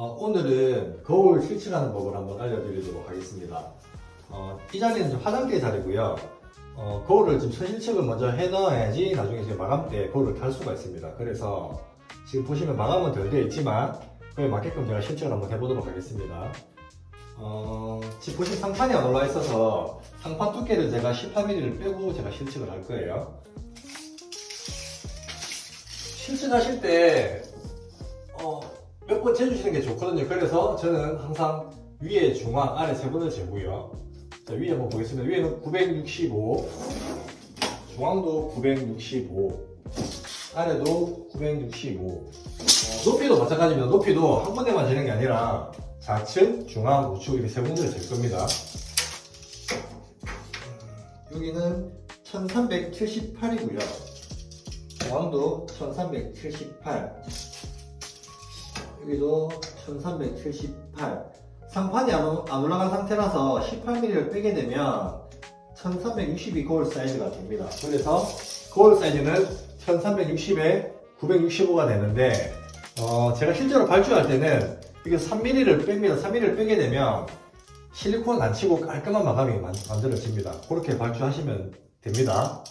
어, 오늘은 거울 실측하는 법을 한번 알려드리도록 하겠습니다. 어, 이 자리는 좀 화장대 자리고요. 어, 거울을 지금 선실측을 먼저 해 넣어야지 나중에 이제 마감 때 거울을 달 수가 있습니다. 그래서 지금 보시면 마감은 덜 되어 있지만 그에 맞게끔 제가 실측을 한번 해보도록 하겠습니다. 어, 지금 보시면 상판이 안 올라 있어서 상판 두께를 제가 18mm를 빼고 제가 실측을 할 거예요. 실측하실 때 어, 몇 번 재주시는 게 좋거든요. 그래서 저는 항상 위에 중앙, 아래 세 번을 재고요. 자, 위에 한번 보겠습니다. 위에는 965, 중앙도 965, 아래도 965. 어, 높이도 마찬가지입니다. 높이도 한 번에만 재는 게 아니라 좌측, 중앙, 우측 이렇게 세 군데를 잴 겁니다. 여기는 1378이고요. 중앙도 1378. 여기도 1378. 상판이 안, 올- 안 올라간 상태라서 18mm를 빼게 되면 1362 거울 사이즈가 됩니다. 그래서 거울 사이즈는 1360에 965가 되는데, 어, 제가 실제로 발주할 때는 이게 3mm를 뺍니다. 3mm를 빼게 되면 실리콘 안 치고 깔끔한 마감이 만, 만들어집니다. 그렇게 발주하시면 됩니다.